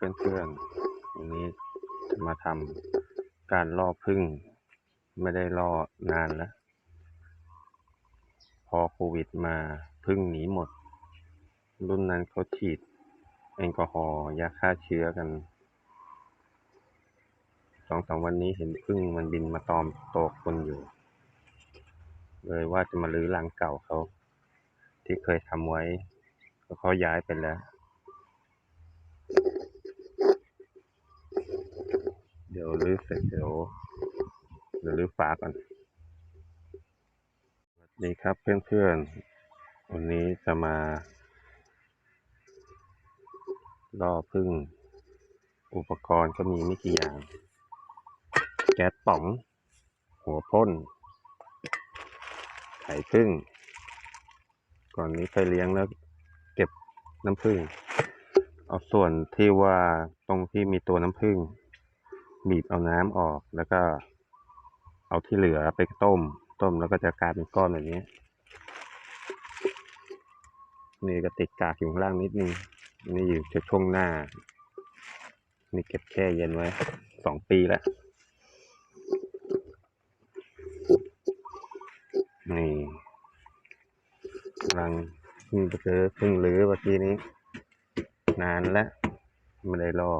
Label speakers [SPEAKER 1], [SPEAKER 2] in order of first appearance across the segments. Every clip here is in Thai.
[SPEAKER 1] เพื่อนๆวันนี้จะมาทำการล่อพึ่ง ไม่ได้ล่อนานแล้ว พอโควิดมาพึ่งหนีหมด รุ่นนั้นเขาฉีดแอลกอฮอล์ยาฆ่าเชื้อกันสองสามวันนี้เห็นพึ่งมันบินมาตอมตกคนอยู่ เลยว่าจะมาลื้อรังเก่าเขา ที่เคยทำไว้แล้วเขาย้ายไปแล้ว เดี๋ยวรื้อเสร็จเดี๋ยวเดี๋ยวรื้อฝาก่อนสวัสดีครับเพื่อนๆ วันนี้จะมา ล่อพึ่ง อุปกรณ์ก็มีไม่กี่อย่าง แก๊สป๋อง หัวพ่น ไข่พึ่ง ก่อนนี้ไปเลี้ยงแล้วเก็บน้ำผึ้งเอาส่วนที่ว่าตรงที่มีตัวน้ำผึ้ง บีบเอาน้ำออกแล้วก็เอาที่เหลือไปต้ม ต้มแล้วก็จะกลายเป็นก้อนแบบนี้ นี่ก็ติดกากอยู่ข้างล่างนิดนึงนี่อยู่ช่วงหน้า นี่เก็บแช่เย็นไว้สองปีแล้วนี่กำลังเพิ่งไปเจอเพิ่งรื้อเมื่อกี้นี้ นานแล้วไม่ได้รอ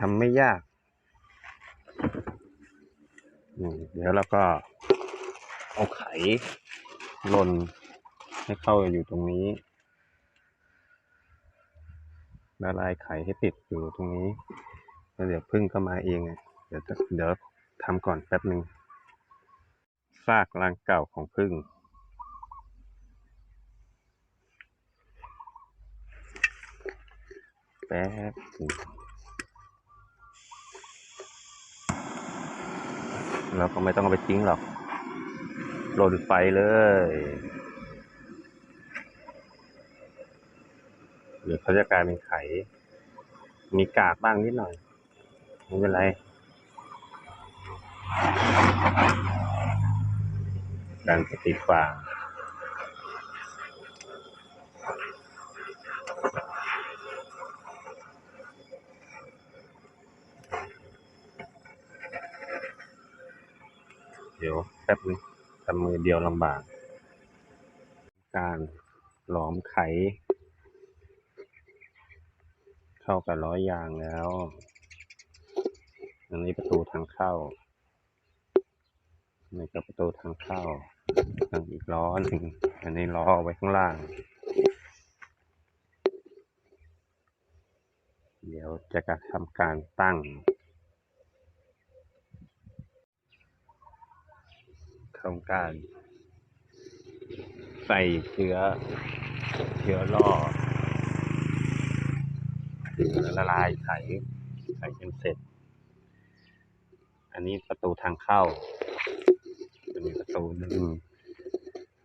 [SPEAKER 1] ทำไม่ยาก เดี๋ยวเราก็เอาไขลนให้เข้าอยู่ตรงนี้ละลายไข่ให้ติดอยู่ตรงนี้แล้วเดี๋ยวพึ่งก็มาเองเดี๋ยวจะเดี๋ยวทำก่อนแป๊บหนึ่งซากรังเก่าของพึ่ง แป๊บหนึ่ง เราก็ไม่ต้องเอาไปทิ้งหรอกหล่นไฟเลยหรือเขาจะกลายเป็นไข่ มีกากบ้างนิดหน่อย ไม่เป็นไรดังสติดฟาง เดี๋ยวแป๊บนึงทำมือเดียวลำบาก การหลอมไข เข้ากับร้อยยางแล้ว อันนี้ประตูทางเข้านี่ก็ประตูทางเข้าทางอีกล้อหนึ่งอันนี้ล้อไว้ข้างล่าง เดี๋ยวจะกระทำการตั้ง โครงการใส่เชื้อเชื้อล่อละลายไข่ไข่จนเสร็จ อันนี้ประตูทางเข้าจะมีประตูหนึ่ง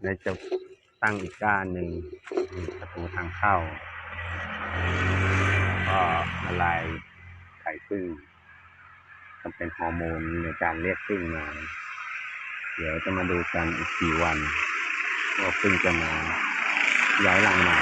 [SPEAKER 1] และจะตั้งอีกด้านหนึ่งมีประตูทางเข้าแล้วก็ละลายไข่พึ่งทำเป็นฮอร์โมนในการเรียกพึ่งมา เดี๋ยวจะมาดูกันอีกกี่วันว่าพึ่งจะมาย้ายรังมา